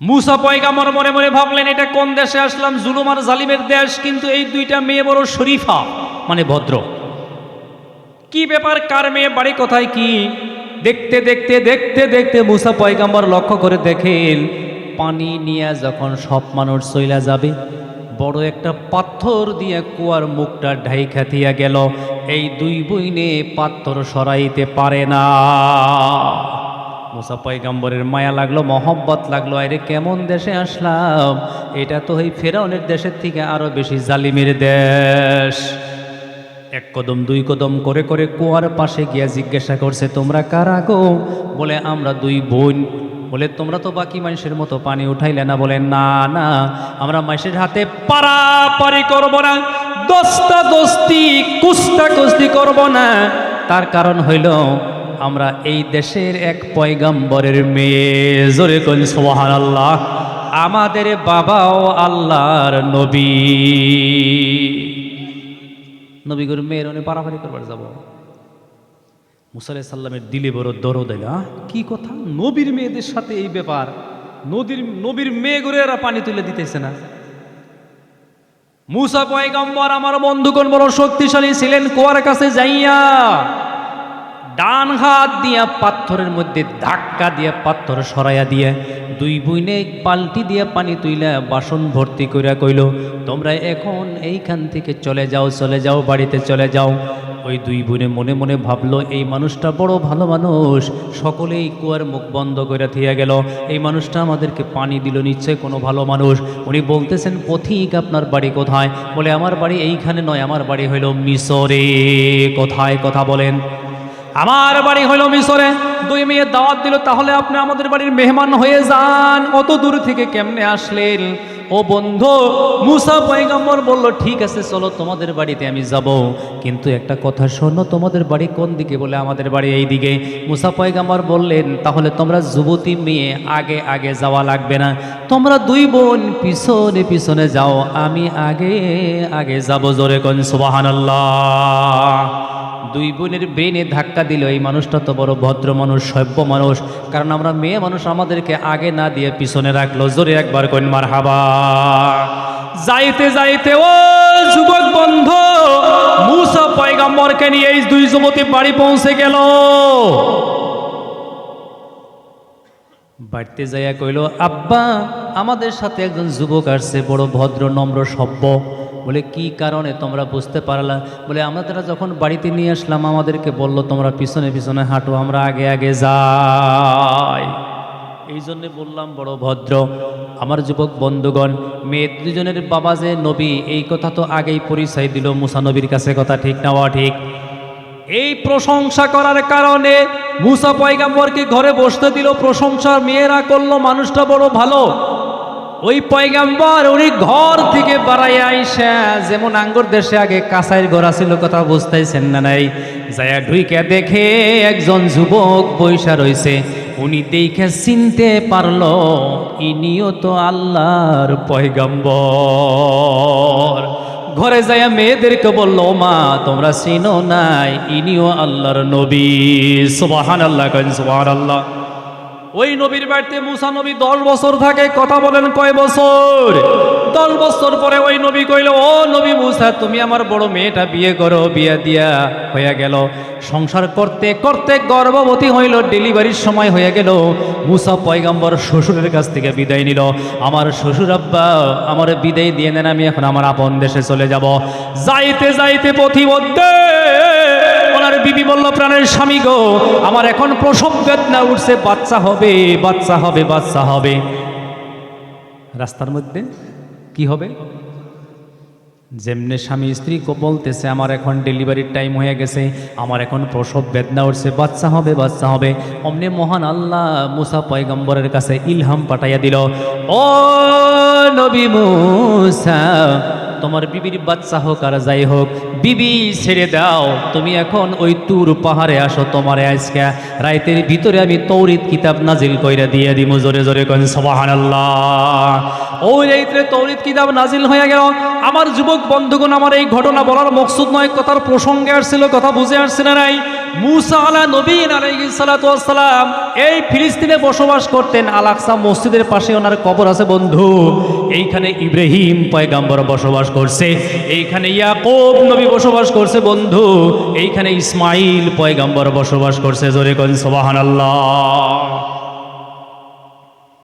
মুসা পয়গামর মনে মনে ভাবলেন, এটা কোন দেশে আসলাম? জুলুম আর জালিমের দেশ, কিন্তু এই দুইটা মেয়ে বড় শরীফা মানে ভদ্র। কি ব্যাপার? কার মেয়ে? বাড়ি কোথায়? কি? দেখতে দেখতে দেখতে দেখতে মুসা পয়গাম্বর লক্ষ্য করে দেখেন, পানি নিয়ে যখন সব মানুষ চইলা যাবে, বড় একটা পাথর দিয়ে কুয়ার মুখটা ঢাই দিয়া গেল। এই দুই বইনে পাথর সরাইতে পারে না। মুসা পয়গাম্বরের মায়া লাগল, মহব্বত লাগল, আরে কেমন দেশে আসলাম? এটা তো এই ফেরাউনের দেশের থেকে আরও বেশি জালিমের দেশ। এক কদম, দুই কদম করে করে কুয়ার পাশে গিয়া জিজ্ঞাসা করছে, তোমরা কারা গো? বলে, আমরা দুই বোন। বলে, তোমরা তো বাকি মানুষের মতো পানি উঠাইলে না? বলে, না না, আমরা মানুষের হাতে পারাপারি করব না দস্তা দস্তি কুস্তা কুস্তি করব না। তার কারণ হইল আমরা এই দেশের এক পয়গাম্বরের মেয়ে। জোরে সোহান আল্লাহ আমাদের বাবাও আল্লাহর নবী। নবীগুর মেয়ের উনি পারাপারি করবার যাব। মুসাল্লাহ সাল্লামের দিলে বড় দরদ এলো কি কথা? নবীর মেয়েদের সাথে এই ব্যাপার। নদীর, নবীর মেয়েগুলো এরা পানি তুলে দিতেছে না। মুসা পয়গম্বর আমার বন্ধুগণ বড় শক্তিশালী ছিলেন, কুয়ার কাছে যাইয়া ডান হাত দিয়া পাথরের মধ্যে ধাক্কা দিয়া পাথর সরাইয়া দিয়ে দুই বুইনে পাল্টি দিয়া পানি তুইলা বাসন ভর্তি কইরা কইল, তোমরা এখন এইখান থেকে চলে যাও চলে যাও, বাড়িতে চলে যাও। ওই দুই বোনে মনে মনে ভাবলো, এই মানুষটা বড় ভালো মানুষ। সকলেই কুয়ার মুখ বন্ধ করে থিয়া গেল, এই মানুষটা আমাদেরকে পানি দিল নিশ্চয় কোনো ভালো মানুষ। উনি বলতেছেন, পথিক আপনার বাড়ি কোথায়? বলে, আমার বাড়ি এইখানে নয়, আমার বাড়ি হইল মিশরে কোথায় কথা বলেন? আমার বাড়ি হইল মিশরে। দুই মেয়ে দাওয়াত দিল, তাহলে আপনি আমাদের বাড়ির মেহমান হয়ে যান। অত দূর থেকে কেমনে আসলেন? ও বন্ধু, মুসা পয়গম্বর বলল, ঠিক আছে, চলো তোমাদের বাড়িতে আমি যাব। কিন্তু একটা কথা শোনো, তোমাদের বাড়ি কোন দিকে বলে আমাদের বাড়ি এই দিকে? মুসা পয়গম্বর বললেন, তাহলে তোমরা যুবতী মেয়ে আগে আগে যাওয়া লাগবে না। তোমরা দুই বোন পিছনে পিছনে যাও, আমি আগে আগে যাব জোরে কোন, সুবহানাল্লাহ। দুই বোনের ব্রেনে ধাক্কা দিল এই মানুষটা তো বড় ভদ্র মানুষ, সভ্য মানুষ। কারণ আমরা মেয়ে মানুষ আমাদেরকে আগে না দিয়ে পিছনে রাখল। জোরে একবার কইন মার হাবা যাইতে যাইতে, ও যুবক বন্ধ, মুসা পয়গাম্বরকে নিয়ে এই দুই যুবতী বাড়ি পৌঁছে গেল। বাড়িতে যাইয়া কইল, আব্বা, আমাদের সাথে একজন যুবক আসছে, বড় ভদ্র, নম্র, সভ্য। বলে, কি কারণে তোমরা বুঝতে পারলা? বলে আমরা যখন বাড়িতে নিয়ে আসলাম, আমাদেরকে বলল, তোমরা পিছনে পিছনে হাঁটো, আমরা আগে আগে যাই। এই জন্যে বললাম, বড় ভদ্র, আমার যুবক বন্ধুগণ, মেয়ে দুজনের বাবা যে নবী, এই কথা তো আগেই পরিচয় দিল, মুসা নবীর কাছে কথা ঠিক নেওয়া ঠিক এই প্রশংসা করার কারণে মুসা পয়গাম্বরকে ঘরে বসতে দিল প্রশংসা মেয়েরা করল, মানুষটা বড় ভালো। ওই পয়গাম্বর, উনি ঘর থেকে বাড়াই আইসা, যেমন আঙ্গুর দেশে আগে কাঁসাইয়ের ঘোরা ছিল, কথা বুঝতেছেন না নাই? যায়া ঢুইকে দেখে একজন যুবক বৈশা রইছে। উনি দেখে চিনতে পারল, ইনিও তো আল্লাহর পয়গাম্বর। ঘরে যাইয়া মেয়েদেরকে বলল মা, তোমরা চিনো নাই, ইনিও আল্লাহর নবী। সুবাহান আল্লাহ কেন সুবাহান আল্লাহ ওই নবীর বাড়িতে মুসা নবী দশ বছর থাকে, কথা বলেন কয় বছর? দশ বছর পরে ওই নবী কইল, ও নবী মুসা, তুমি আমার বড় মেয়েটা বিয়ে করো, বিয়ে দিয়া হইয়া গেল। সংসার করতে করতে গর্ভবতী হইল, ডেলিভারির সময় হয়ে গেল। মুসা পয়গাম্বর শ্বশুরের কাছ থেকে বিদায় নিল। আমার শ্বশুর আব্বা আমার বিদায় দিয়ে নেন, আমি এখন আমার আপন দেশে চলে যাব। যাইতে যাইতে ওনার বিবি বলল, প্রাণের স্বামী গো, আমার এখন প্রসব বেদনা উঠছে, বাচ্চা হবে বাচ্চা হবে বাচ্চা হবে। রাস্তার মধ্যে কি হবে? যেমনে স্বামী স্ত্রী বলতেছে আমার এখন ডেলিভারির টাইম হয়ে গেছে, আমার এখন প্রসব বেদনা উঠছে, বাচ্চা হবে বাচ্চা হবে। অমনি মহান আল্লাহ মুসা পয়গম্বরের কাছে ইলহাম পাঠাইয়া দিল, ও নবী মুসা, তোমার বিবির বাচ্চা হোক আর যাই হোক বিবি, ছেড়ে দাও। তুমি এখন ওই তুর পাহাড়ে আসো তোমার আজকে। রাইতের ভিতরে আমি তৌরিত কিতাব নাজিল কইরা দিয়ে দিব জোরে জোরে কেন সবাহান ওই রাইতে তৌরিত কিতাব নাজিল হয়ে গেল। আমার যুবক বন্ধুগণ, আমার এই ঘটনা বলার মকসুদ নয়, কথার প্রসঙ্গে আসছিল, কথা বুঝে আসছে না নাই। মুসা আলা নবীন আলাইসালাম এই ফিলিস্তিনে বসবাস করতেন। আলাকসা মসজিদের পাশে ওনার কবর আছে বন্ধু। এইখানে ইব্রাহিম পয়গাম্বর বসবাস করছে। এইখানে ইয়াকুব নবী বসবাস করছে বন্ধু। এইখানে ইসমাইল পয়গাম্বর বসবাস করছে। জোরে কন সোবাহান সুবহানাল্লাহ।